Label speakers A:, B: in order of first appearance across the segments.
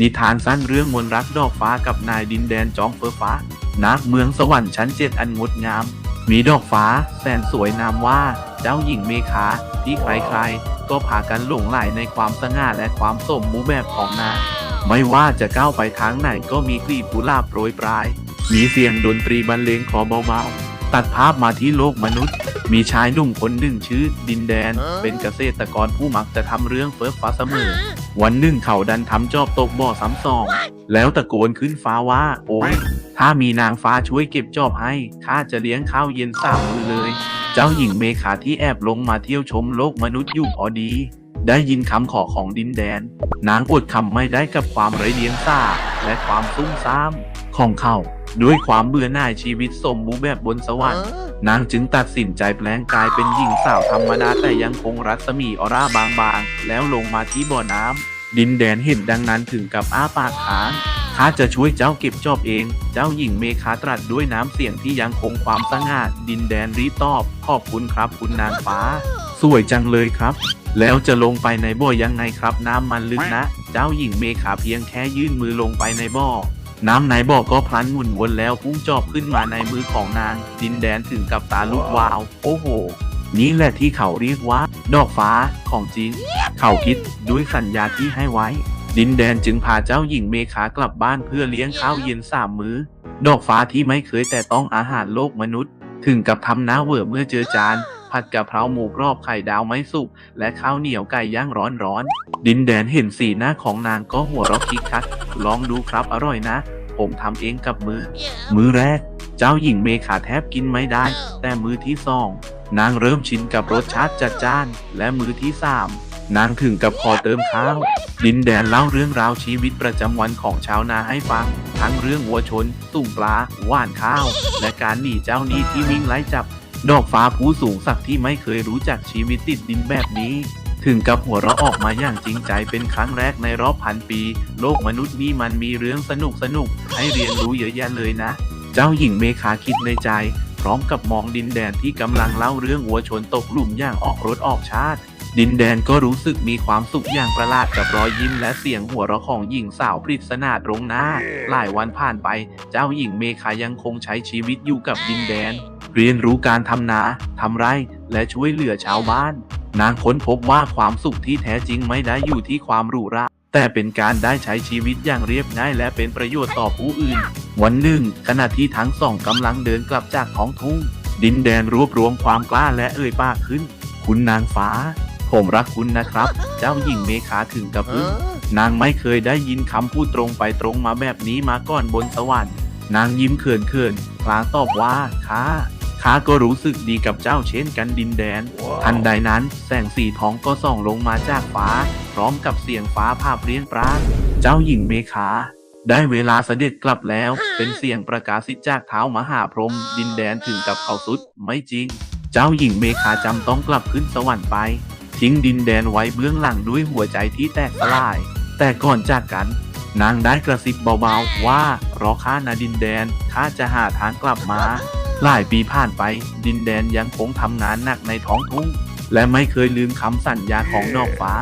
A: นิทานสั้นเรื่องมนต์รักดอกฟ้ากับนายดินแดนจอมเฟอฟ้า นักเมืองสวรรค์ชั้นเจ็ดอันงดงาม มีดอกฟ้าแสนสวยนามว่าเจ้าหญิงเมคาที่ใครๆ ก็พากันหลงไหลในความสง่าและความสมมูแบบของนางไม่ว่าจะก้าวไปทางไหนก็มีกลีบกุหลาบโปรยปลาย มีเสียงดนตรีบรรเลงคอเบาๆ ตัดภาพมาที่โลกมนุษย์ มีชายหนุ่มคนหนึ่งชื่อดินแดน เป็นเกษตรกรผู้มักจะทำเรื่องเฟิร์ฟ้าเสมอ วันหนึ่งเขาดันทำจอบตกบ่อซ้ำสองแล้วตะโกนขึ้นฟ้าว่า โอ้ยถ้ามีนางฟ้าช่วยเก็บจอบให้ข้าจะเลี้ยงข้าวเย็นสามมือเลย เจ้าหญิงเมคาที่แอบลงมาเที่ยวชมโลกมนุษย์อยู่พอดี ได้ยินคำขอของดินแดน นางอดคำไม่ได้กับความไร้เดียงสาและความซุ่มซ่ามของเขา ด้วยความเบื่อหน่ายชีวิตสมบูรณ์แบบบนสวรรค์นางจึงตัดสินใจแปลงกายเป็นหญิงสาวธรรมดาแต่ยังคงรัศมีออร่าบางๆ แล้วลงมาที่บ่อน้ำดินแดนเห็นดังนั้นถึงกับอ้าปากค้างข้าจะช่วยเจ้าเก็บจอบเอง เจ้าหญิงเมคาตรัสด้วยน้ำเสียงที่ยังคงความสง่าดินแดนรีบตอบ ขอบคุณครับคุณนางฟ้า สวยจังเลยครับ แล้วจะลงไปในบ่อยังไงครับ น้ำมันลึกนะ เจ้าหญิงเมคาเพียงแค่ยื่นมือลงไปในบ่อ น้ำในบอกก็พลันหมุนวนแล้วพุ่งจอบขึ้นมาในมือของนาง ดินแดนถึงกับตาลุกวาว โอ้โห นี่แหละที่เขาเรียกว่า ดอกฟ้าของจริงเขาคิดด้วยสัญญาที่ให้ไว้ ดินแดนจึงพาเจ้าหญิงเมคากลับบ้านเพื่อเลี้ยงข้าวเย็นสามมื้อ ดอกฟ้าที่ไม่เคยแต่ต้องอาหารโลกมนุษย์ ถึงกับทำหน้าเวอเมื่อเจอจาน ผัดกะเพราหมูกรอบไข่ดาวไม่สุก และข้าวเหนียวไก่ย่างร้อนๆ ดินแดนเห็นสีหน้าของนางก็หัวเราะคิกคัก ลองดูครับอร่อยนะ ผมทำเองกับมือ มื้อแรก เจ้าหญิงเมขาแทบกินไม่ได้ แต่มื้อที่สองนางเริ่มชินกับรสชาติจัดจ้าน และมื้อที่สามนางถึงกับขอเติมข้าว ดินแดนเล่าเรื่องราวชีวิตประจำวันของชาวนาให้ฟัง ทั้งเรื่องวัวชน ตุ่มปลา หว่านข้าว และการหนีเจ้าหนี้ที่วิ่งไล่จับ ดอกฟ้าผู้สูงสักที่ไม่เคยรู้จักชีวิตติดดินแบบนี้ ถึงกับหัวเราะออกมาอย่างจริงใจเป็นครั้งแรกในรอบพันปี โลกมนุษย์นี่มันมีเรื่องสนุกสนุกให้เรียนรู้เยอะแยะเลยนะ เจ้าหญิงเมคาคิดในใจ พร้อมกับมองดินแดนที่กำลังเล่าเรื่องวัวชนตกหลุมอย่างออกรถออกชาติ ดินแดนก็รู้สึกมีความสุขอย่างประหลาดกับรอยยิ้มและเสียงหัวเราะของหญิงสาวปริศนาตรงหน้า หลายวันผ่านไป เจ้าหญิงเมคายังคงใช้ชีวิตอยู่กับดินแดน เรียนรู้การทำนาทำไร่และช่วยเหลือชาวบ้าน นางค้นพบว่าความสุขที่แท้จริงไม่ได้อยู่ที่ความหรูหราแต่เป็นการได้ใช้ชีวิตอย่างเรียบง่ายและเป็นประโยชน์ต่อผู้อื่น วันหนึ่ง ขณะที่ทั้งสองกำลังเดินกลับจากท้องทุ่ง ดินแดนรวบรวมความกล้าและเอ่ยปากขึ้น คุณนางฟ้า ผมรักคุณนะครับ เจ้าหญิงเมคาถึงกับอึ้งนางไม่เคยได้ยินคำพูดตรงไปตรงมาแบบนี้มาก่อนบนสวรรค์ นางยิ้มเขินเขินๆพลางตอบว่าข้า ข้าก็รู้สึกดีกับเจ้าเช่นกันดินแดน ทันใดนั้นแสงสีทองก็ส่องลงมาจากฟ้า พร้อมกับเสียงฟ้าผ่าเปรี้ยงปร้างเจ้าหญิงเมคาได้เวลาเสด็จกลับแล้ว เป็นเสียงประกาศสิทธิ์จากเท้ามหาพรหมดินแดนถึงกับเขาสุดไม่จริง เจ้าหญิงเมคาจำต้องกลับขึ้นสวรรค์ไป ทิ้งดินแดนไว้เบื้องหลังด้วยหัวใจที่แตกสลาย แต่ก่อนจากกัน นางได้กระซิบเบาๆว่า รอข้านะดินแดนข้าจะหาทางกลับมา หลายปีผ่านไป ดินแดนยังคงทำงานหนักในท้องทุ่ง และไม่เคยลืมคำสัญญาของดอกฟ้า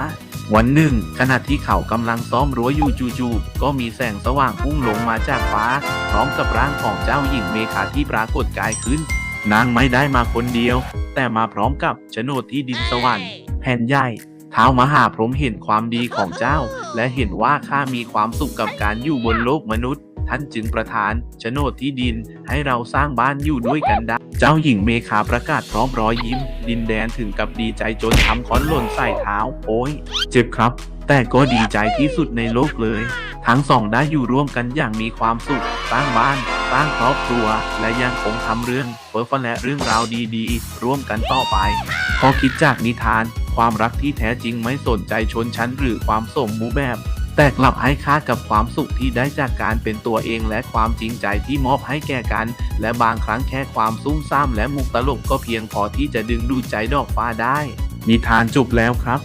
A: วันหนึ่ง ขณะที่เขากำลังซ้อมรั้วอยู่จู่ๆก็มีแสงสว่างพุ่งลงมาจากฟ้า พร้อมกับร่างของเจ้าหญิงเมคาที่ปรากฏกายขึ้น นางไม่ได้มาคนเดียว แต่มาพร้อมกับโฉนดที่ดินสวรรค์แผ่นใหญ่ท้าวมหาพรหมเห็นความดีของเจ้า และเห็นว่าข้ามีความสุขกับการอยู่บนโลกมนุษย์ ท่านจึงประทานโฉนดที่ดินให้เราสร้างบ้านอยู่ด้วยกันได้ เจ้าหญิงเมคาประกาศพร้อมรอยยิ้ม ดินแดนถึงกับดีใจจนทำค้อนหล่นใส่เท้า โอ้ย เจ็บครับ แต่ก็ดีใจที่สุดในโลกเลย ทั้งสองได้อยู่ร่วมกันอย่างมีความสุข สร้างบ้าน สร้างครอบครัว และยังคงทำเรื่องเฟ้อฟันและเรื่องราวดีๆ ร่วมกันต่อไปพอคิดจากนิทาน ความรักที่แท้จริงไม่สนใจชนชั้นหรือความสมมูแบบ แต่กลับให้ค่ากับความสุขที่ได้จากการเป็นตัวเองและความจริงใจที่มอบให้แก่กัน และบางครั้งแค่ความซุ่มซ่ามและมุกตลกก็เพียงพอที่จะดึงดูดใจดอกฟ้าได้ นิทานจบแล้วครับ